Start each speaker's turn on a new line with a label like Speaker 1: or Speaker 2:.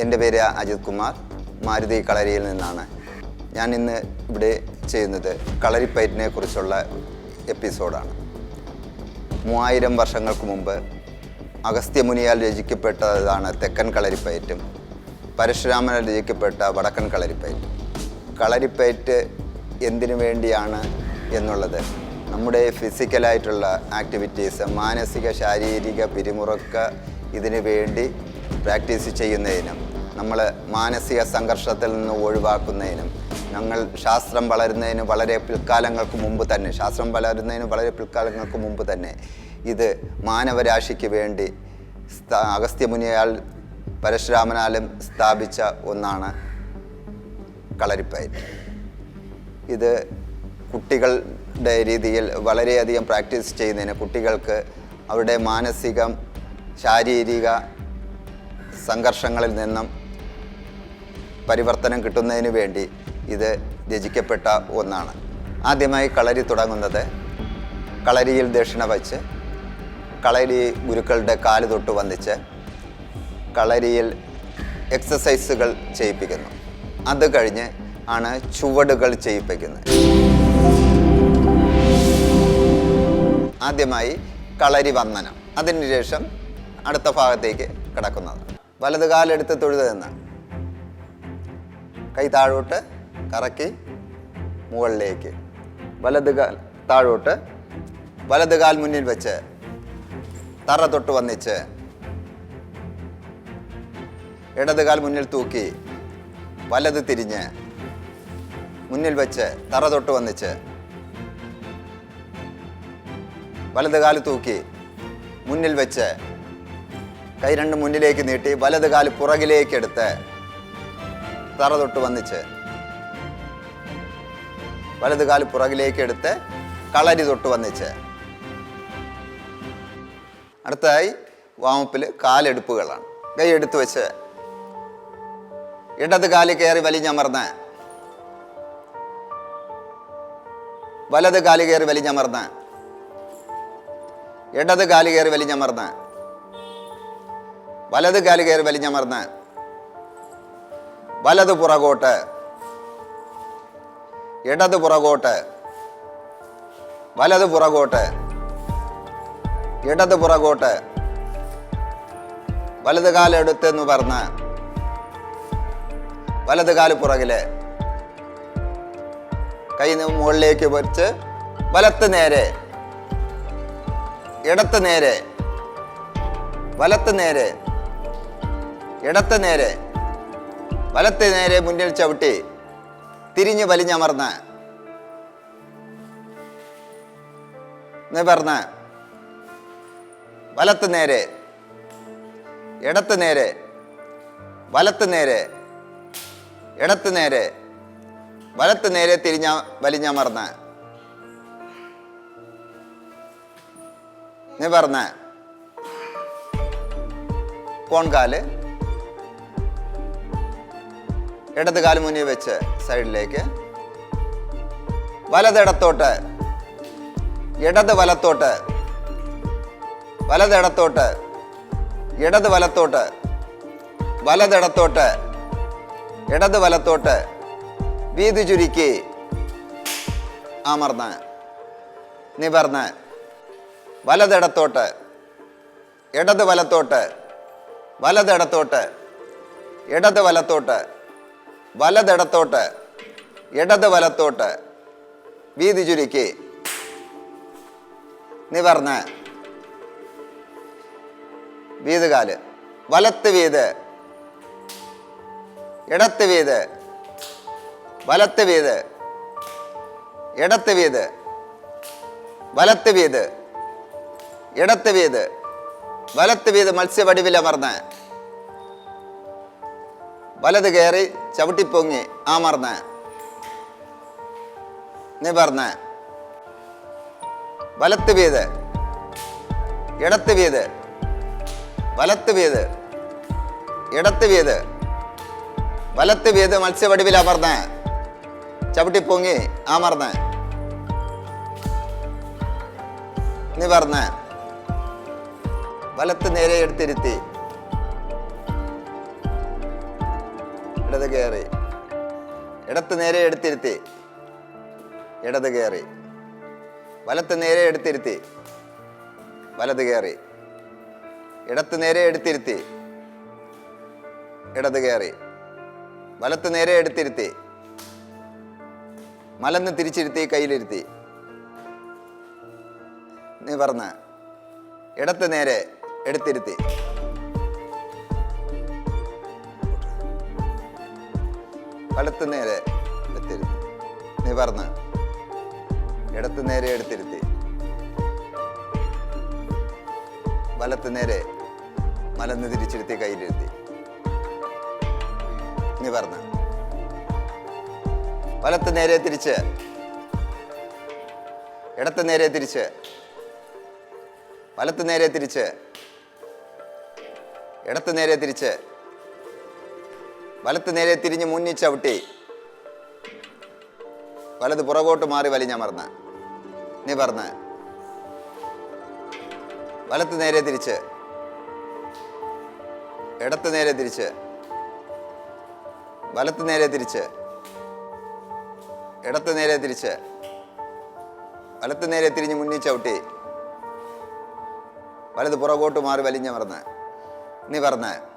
Speaker 1: എന്റെ പേര് അജിത് കുമാർ മാരുതി കളരിയിൽ നിന്നാണ്. ഞാൻ ഇന്ന് ഇവിടെ ചെയ്യുന്നത് കളരിപ്പയറ്റിനെ കുറിച്ചുള്ള എപ്പിസോഡാണ്. മൂവായിരം വർഷങ്ങൾക്ക് മുമ്പ് അഗസ്ത്യമുനിയാൽ രചിക്കപ്പെട്ടതാണ് തെക്കൻ കളരിപ്പയറ്റും പരശുരാമനാൽ രചിക്കപ്പെട്ട വടക്കൻ കളരിപ്പയറ്റും. കളരിപ്പയറ്റ് എന്തിനു വേണ്ടിയാണ് എന്നുള്ളത്? നമ്മുടെ ഫിസിക്കലായിട്ടുള്ള ആക്ടിവിറ്റീസ് മാനസിക ശാരീരിക പിരിമുറുക്ക ഇതിനു വേണ്ടി പ്രാക്ടീസ് ചെയ്യുന്നതിനും നമ്മൾ മാനസിക സംഘർഷത്തിൽ നിന്ന് ഒഴിവാക്കുന്നതിനും ഞങ്ങൾ ശാസ്ത്രം വളരുന്നതിന് വളരെ പിൽക്കാലങ്ങൾക്ക് മുമ്പ് തന്നെ ശാസ്ത്രം വളരുന്നതിന് വളരെ പിൽക്കാലങ്ങൾക്ക് മുമ്പ് തന്നെ ഇത് മാനവരാശിക്ക് വേണ്ടി അഗസ്ത്യമുനിയാൽ പരശുരാമനാലും സ്ഥാപിച്ച ഒന്നാണ് കളരിപ്പയറ്റ്. ഇത് കുട്ടികളുടെ രീതിയിൽ വളരെയധികം പ്രാക്ടീസ് ചെയ്യുന്നതിന് കുട്ടികൾക്ക് അവരുടെ മാനസികം ശാരീരിക സംഘർഷങ്ങളിൽ നിന്നും പരിവർത്തനം കിട്ടുന്നതിന് വേണ്ടി ഇത് രചിക്കപ്പെട്ട ഒന്നാണ്. ആദ്യമായി കളരി തുടങ്ങുന്നത് കളരിയിൽ ദക്ഷിണ വച്ച് കളരി ഗുരുക്കളുടെ കാൽ തൊട്ട് വന്നിച്ച് കളരിയിൽ എക്സസൈസുകൾ ചെയ്യിപ്പിക്കുന്നു. അത് കഴിഞ്ഞ് ആണ് ചുവടുകൾ ചെയ്യിപ്പിക്കുന്നത്. ആദ്യമായി കളരി വന്ദനം. അതിനുശേഷം അടുത്ത ഭാഗത്തേക്ക് കിടക്കുന്നത്. വലത് കാലെടുത്ത് തൊഴുത് എന്നാണ് കൈ താഴോട്ട് കറക്കി മുകളിലേക്ക്. വലത് കാൽ താഴോട്ട് വലത് കാൽ മുന്നിൽ വെച്ച് തറ തൊട്ട് വന്നിച്ച് ഇടത് കാൽ മുന്നിൽ തൂക്കി വലത് തിരിഞ്ഞ് മുന്നിൽ വെച്ച് തറ തൊട്ട് വന്നിച്ച് വലത് കാൽ തൂക്കി മുന്നിൽ വെച്ച് കൈ രണ്ട് മുന്നിലേക്ക് നീട്ടി വലത് കാൽ പുറകിലേക്ക് എടുത്ത് തറ തൊട്ട് വന്നിച്ച് വലത് കാൽ പുറകിലേക്ക് എടുത്ത് കളരി തൊട്ട് വന്നിച്ച്. അടുത്തായി വാമപ്പിൽ കാലെടുപ്പുകളാണ്. കൈ എടുത്തു വെച്ച് ഇടത് കാൽ കയറി വലിഞ്ഞമർന്ന് വലത് കാൽ കയറി വലിഞ്ഞമർന്ന് ഇടത് കാൽ കയറി വലിഞ്ഞമർന്ന് വലത് കാൽ കയറി വലിഞ്ഞമർന്ന് വലത് പുറകോട്ട് ഇടത് പുറകോട്ട് വലത് പുറകോട്ട് ഇടത് പുറകോട്ട് വലത് കാലെടുത്തെന്ന് പറഞ്ഞ് വലത് കാൽ പുറകിൽ കൈ മുകളിലേക്ക് പൊരിച്ച് വലത്ത് നേരെ ഇടത്ത് നേരെ വലത്ത് നേരെ ഇടത്ത് നേരെ വലത്തെ നേരെ മുന്നിൽ ചവിട്ടി തിരിഞ്ഞ് വലിഞ്ഞമർന്ന്. നിവർന്ന്. വലത്ത് നേരെ ഇടത്ത് നേരെ വലത്ത് നേരെ ഇടത്ത് നേരെ വലത്ത് നേരെ തിരിഞ്ഞ വലിഞ്ഞമർന്ന്. നിവർന്ന്. കോൺകാൽ ഇടത് കാൽ മുന്നിൽ വെച്ച് സൈഡിലേക്ക്. വലതിടത്തോട്ട് ഇടത് വലത്തോട്ട്. വലതിടത്തോട്ട് ഇടത് വലത്തോട്ട്. വലതിടത്തോട്ട് ഇടത് വലത്തോട്ട്. വീതി ചുരുക്കി. അമർന്ന്. നിവർന്ന്. വലതിടത്തോട്ട് ഇടത് വലത്തോട്ട്. വലതിടത്തോട്ട് ഇടത് വലത്തോട്ട്. വലതിടത്തോട്ട് ഇടത് വലത്തോട്ട് വീതി ചുരുക്കി. നിവർന്ന്. വീതുകാൽ വലത്ത് വീത്. ഇടത്ത് വീത്. വലത്ത് വീത്. ഇടത്ത് വീത്. വലത്ത് വീത്. ഇടത്ത് വീത്. വലത്ത് വീത് മത്സ്യവടിവിലമർന്ന്. വലത് കയറി ചവിട്ടിപ്പൊങ്ങി. അമർന്ന് നിവർന്ന് വലത്ത് വീത്. ഇടത്ത് വീത്. വലത്ത് വീത്. ഇടത്ത് വീത്. വലത്ത് വീത് മത്സ്യവടിവിൽ അമർന്ന് ചവിട്ടിപ്പൊങ്ങി. അമർന്ന് നിവർന്ന് വലത്ത് നേരെ എടുത്തിരുത്തി. ഇടത് കയറി. ഇടത്ത് നേരെ എടുത്തിരുത്തി. ഇടത് കയറി. വലത്ത് നേരെ എടുത്തിരുത്തി. വലത് കയറി. ഇടത്ത് നേരെ എടുത്തിരുത്തി. ഇടത് കയറി. വലത്ത് നേരെ എടുത്തിരുത്തി. മലന്ന് തിരിച്ചിരുത്തി കയ്യിലിരുത്തി. നീ പറഞ്ഞ. ഇടത്ത് നേരെ എടുത്തിരുത്തി. വലത്ത് നേരെ എടുത്തിരുത്തി. നീ പറഞ്ഞ ഇടത്ത് നേരെ എടുത്തിരുത്തി. വലത്ത് നേരെ മലന്ന് തിരിച്ചിരുത്തി കയ്യിലിരുത്തി. നീ പറഞ്ഞ വലത്ത് നേരെ തിരിച്ച്. ഇടത്ത് നേരെ തിരിച്ച്. വലത്ത് നേരെ തിരിച്ച്. ഇടത്ത് നേരെ തിരിച്ച്. വലത്ത് നേരെ തിരിഞ്ഞ് മുന്നിൽ ചവിട്ടി. വലത് പുറകോട്ട് മാറി വലിഞ്ഞമർന്ന് നീ പറഞ്ഞ് വലത്ത് നേരെ തിരിച്ച്. ഇടത്ത് നേരെ തിരിച്ച്. വലത്ത് നേരെ തിരിച്ച്. ഇടത്ത് നേരെ തിരിച്ച്. വലത്ത് നേരെ തിരിഞ്ഞ് മുന്നിൽ ചവിട്ടി. വലത് പുറകോട്ട് മാറി വലിഞ്ഞമർന്ന് നീ പറഞ്ഞ്